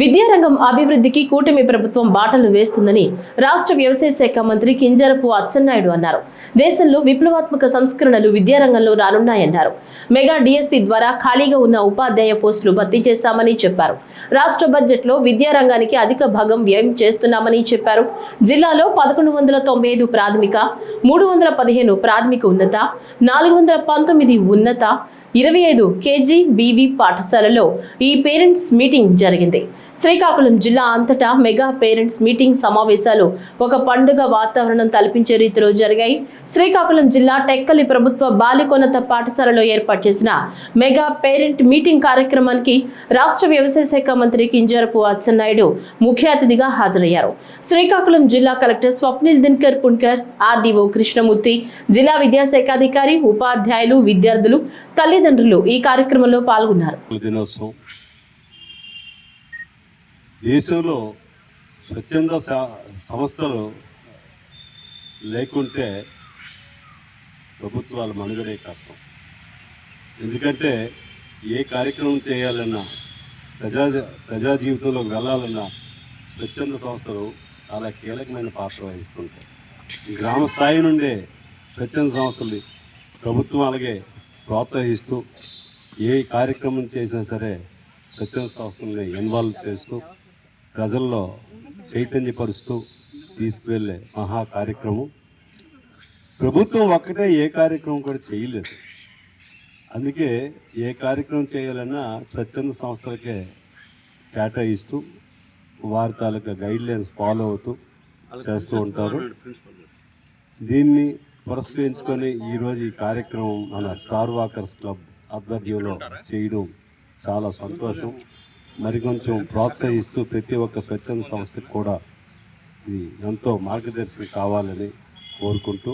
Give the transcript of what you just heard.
విద్యారంగం అభివృద్ధికి కూటమి ప్రభుత్వం బాటలు వేస్తుందని రాష్ట్ర వ్యవసాయ శాఖ మంత్రి కింజరపు అచ్చెన్నాయుడు అన్నారు. దేశంలో విప్లవాత్మక సంస్కరణలు విద్యారంగంలో రానున్నాయన్నారు. మెగా డిఎస్సి ద్వారా ఖాళీగా ఉన్న ఉపాధ్యాయ పోస్టులు భర్తీ చేశామని చెప్పారు. రాష్ట్ర బడ్జెట్లో విద్యారంగానికి అధిక భాగం వ్యయం చేస్తున్నామని చెప్పారు. జిల్లాలో పదకొండు వందల తొంభై ఐదు ప్రాథమిక మూడు వందల పదిహేను ప్రాథమిక ఉన్నత నాలుగు వందల పంతొమ్మిది ఉన్నత ఇరవై ఐదు కేజీ బీవీ పాఠశాలలో ఈ పేరెంట్స్ మీటింగ్ జరిగింది. శ్రీకాకుళం జిల్లా అంతటా మెగా పేరెంట్స్ మీటింగ్ సమావేశాలు ఒక పండుగ వాతావరణం కల్పించే రీతిలో జరిగాయి. శ్రీకాకుళం జిల్లా టెక్కలి ప్రభుత్వ బాలికోన్నత పాఠశాలలో ఏర్పాటు చేసిన మెగా పేరెంట్ మీటింగ్ కార్యక్రమానికి రాష్ట్ర వ్యవసాయ శాఖ మంత్రి కింజరపు అచ్చెన్నాయుడు ముఖ్య అతిథిగా హాజరయ్యారు. శ్రీకాకుళం జిల్లా కలెక్టర్ స్వప్నిల్ దిన్కర్ పుణ్కర్ ఆర్డీఓ కృష్ణమూర్తి జిల్లా విద్యాశాఖాధికారి ఉపాధ్యాయులు విద్యార్థులు తల్లిదండ్రులు ఈ కార్యక్రమంలో పాల్గొన్నారు. దినోత్సవం దేశంలో స్వచ్ఛంద సంస్థలు లేకుంటే ప్రభుత్వాల మనుగడే కష్టం. ఎందుకంటే ఏ కార్యక్రమం చేయాలన్నా ప్రజా ప్రజా జీవితంలోకి వెళ్ళాలన్నా స్వచ్ఛంద సంస్థలు చాలా కీలకమైన పాత్ర వహిస్తుంటాయి. గ్రామ స్థాయి నుండే స్వచ్ఛంద సంస్థలు ప్రభుత్వం అలాగే ప్రోత్సహిస్తూ ఏ కార్యక్రమం చేసినా సరే స్వచ్ఛంద సంస్థల్ని ఇన్వాల్వ్ చేస్తూ ప్రజల్లో చైతన్యపరుస్తూ తీసుకువెళ్ళే మహా కార్యక్రమం. ప్రభుత్వం ఒక్కటే ఏ కార్యక్రమం కూడా చేయలేదు. అందుకే ఏ కార్యక్రమం చేయాలన్నా స్వచ్ఛంద సంస్థలకే కేటాయిస్తూ వారి తాలూకా గైడ్ లైన్స్ ఫాలో అవుతూ చేస్తూ ఉంటారు. దీన్ని పురస్కరించుకొని ఈరోజు ఈ కార్యక్రమం మన స్టార్ వాకర్స్ క్లబ్ ఆధ్వర్యంలో చేయడం చాలా సంతోషం. మరి కొంచెం ప్రోత్సహిస్తూ ప్రతి ఒక్క స్వచ్ఛంద సంస్థకు కూడా ఇది ఎంతో మార్గదర్శకం కావాలని కోరుకుంటూ